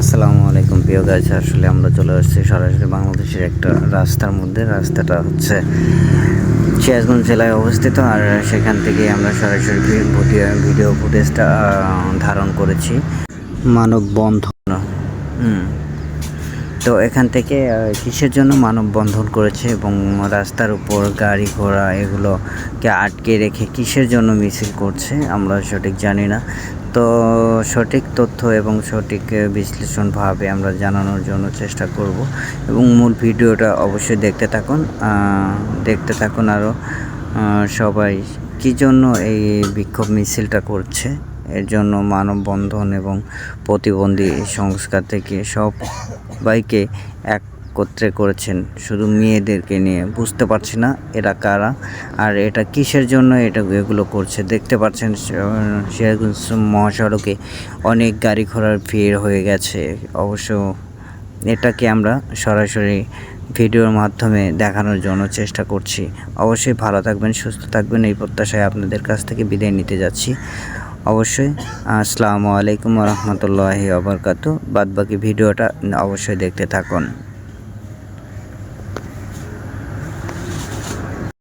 আসসালামু আলাইকুম, প্রিয় গাছ আসলে আমরা চলে আসছি সরাসরি বাংলাদেশের একটা রাস্তার মধ্যে। রাস্তাটা হচ্ছে সিরাজগঞ্জ জেলায় অবস্থিত, আর সেখান থেকে আমরা সরাসরি ভিডিও ফুটেজটা ধারণ করেছি। মানববন্ধন। হুম। তো এখান থেকে কিসের জন্য মানববন্ধন করেছে এবং রাস্তার উপর গাড়ি ঘোড়া এগুলোকে আটকে রেখে কিসের জন্য মিছিল করছে, আমরা সঠিক জানি না। তো সঠিক তথ্য এবং সঠিক বিশ্লেষণভাবে আমরা জানানোর জন্য চেষ্টা করব এবং মূল ভিডিওটা অবশ্যই দেখতে থাকুন। দেখতে থাকুন আরও সবাই কী জন্য এই বিক্ষোভ মিছিলটা করছে, এর জন্য মানববন্ধন এবং প্রতিবন্ধী সংস্কার থেকে সবাইকে একত্রে করেছেন। শুধু মেয়েদেরকে নিয়ে বুঝতে পারছি না এরা কারা আর এটা কিসের জন্য এটা এগুলো করছে। দেখতে পাচ্ছেন, সিরাজগঞ্জ মহাসড়কে অনেক গাড়ি ঘোড়ার ভিড় হয়ে গেছে। অবশ্য এটাকে আমরা সরাসরি ভিডিওর মাধ্যমে দেখানোর জন্য চেষ্টা করছি। অবশ্যই ভালো থাকবেন, সুস্থ থাকবেন। এই প্রত্যাশায় আপনাদের কাছ থেকে বিদায় নিতে যাচ্ছি। অবশ্যই আসসালামু আলাইকুম রহমতুল্লাহি আবরকাত বাদবাকি ভিডিওটা অবশ্যই দেখতে থাকুন।